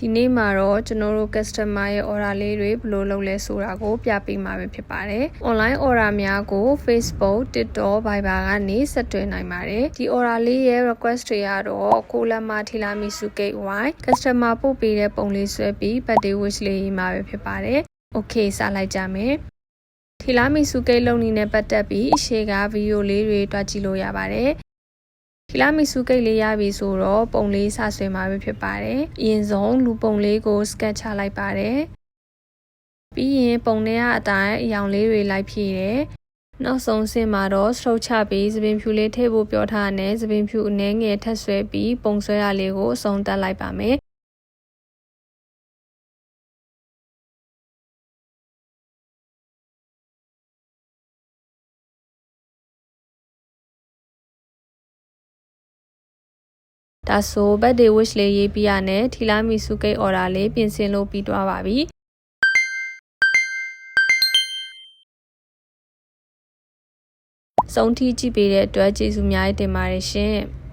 ဒီနေ့မှာတော့ကျွန်တော်တို့ customer ရဲ့ order လေးတွေဘယ်လိုလုပ်လဲဆိုတာကို ပြပေးမှာပဲဖြစ်ပါတယ်။ online order များကို Facebook, TikTok, Viber ကနေဆက်သွယ်နိုင်ပါတယ်။ဒီ order လေးရဲ့ request တွေကတော့ကိုလမထီလာမီစုကိတ် wine customer ပို့ပေးတဲ့ပုံလေးဆွဲပြီး birthday wish လေးရေးမှာပဲဖြစ်ပါတယ်။ Okay စလိုက်ကြမယ်။ထီလာမီစုကိတ်လုံနေနဲ့ပတ်သက်ပြီးအရှိကဗီဒီယိုလေးတွေတွားကြည့်လို့ရပါတယ်။ ခီလာမီစုကိတ်လေးရပြီဆိုတော့ပုံလေးစဆွဲမှာပဲဖြစ်ပါတယ်။အရင်ဆုံးလူပုံလေးကိုစကတ်ချလိုက်ပါတယ်။ပြီးရင်ပုံထဲကအတိုင်းအယောင်လေးတွေလိုက်ဖြည့်တယ်။နောက်ဆုံးဆင့်မှာတော့စထုပ်ချပြီးသပင်ဖြူလေးထည့်ဖို့ပြောထားတဲ့သပင်ဖြူအနှဲငယ်ထပ်ဆွဲပြီးပုံဆွဲရလေးကိုအဆုံးသတ်လိုက်ပါမယ်။ ဒါဆို birthday wish လေးရေးပြရနဲ့ထီလာမီစုကိတ် order လေးပြင်ဆင်လို့ပြီးသွားပါပြီ။ဆုံးထိကြည့်ပေးတဲ့အတွက်ကျေးဇူးများတင်ပါတယ်ရှင်။